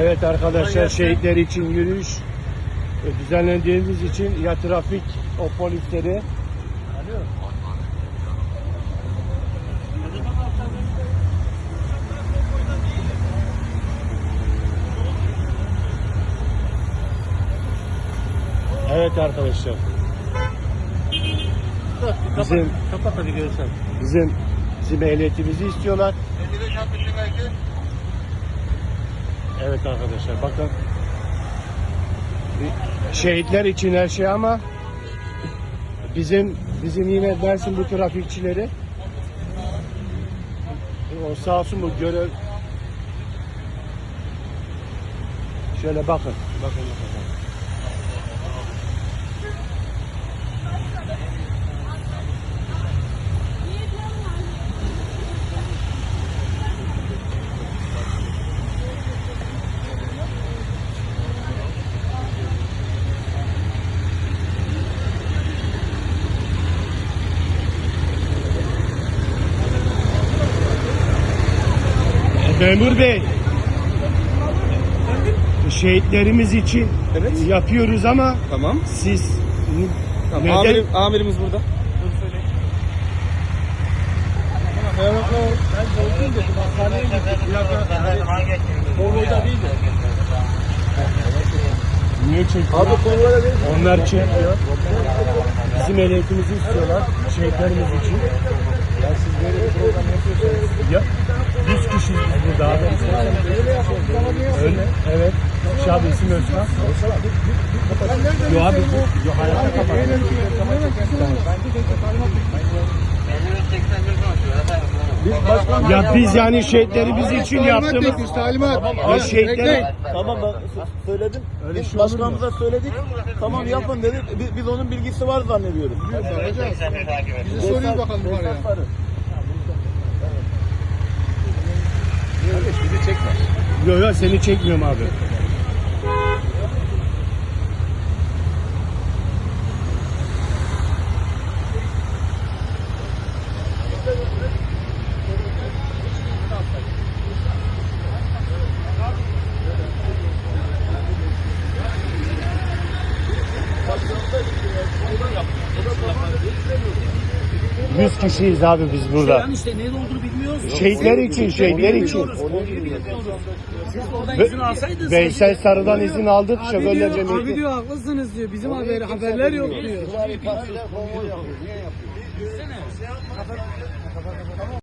Evet arkadaşlar şehitler için yürüyüş e, düzenlendiğimiz için ya trafik o polisleri Evet arkadaşlar bizim Kapat hadi görüşelim. bizim bizim ehliyetimizi istiyorlar. Evet arkadaşlar bakın. Şehitler için her şey ama bizim bizim yine dersin bu trafikçileri o sağ olsun bu görev şöyle bakın bakın bakın. Memur Bey şehitlerimiz için Evet. yapıyoruz ama Tamam. siz tamam. Neden- Amirim, amirimiz burada. Niye çekiyor? konvoyda değil. Onlar çekiyor. Bizim ehliyetimizi istiyorlar. Şehitlerimiz için. Ya siz böyle bir program yapıyorsanız. Ya 100 kişiyiz biz burada abi. Öyle. Evet. Şabi isim Özkan. Yo abi bu. Yo hayatta kapat. Ya biz yani şehitlerimiz için yaptığımız Talimat. Ya şehitler Tamam ben s- söyledim. Öyle Biz şey olur mu? başkanımıza söyledik. Tamam yapın dedi. Biz, biz onun bilgisi var zannediyoruz. Bize soruyor bakalım var ya. Kardeş bizi çekme. Yo yo seni çekmiyorum abi. Yüz kişiyiz abi biz burada. Yani işte ne olduğunu bilmiyoruz. Şehitler için, şehitler için. Siz oradan izin alsaydınız. Veysel Sarı'dan izin aldık. Şoförler Abi Cemiyeti. diyor haklısınız diyor. Bizim haber, haberler yok diyor.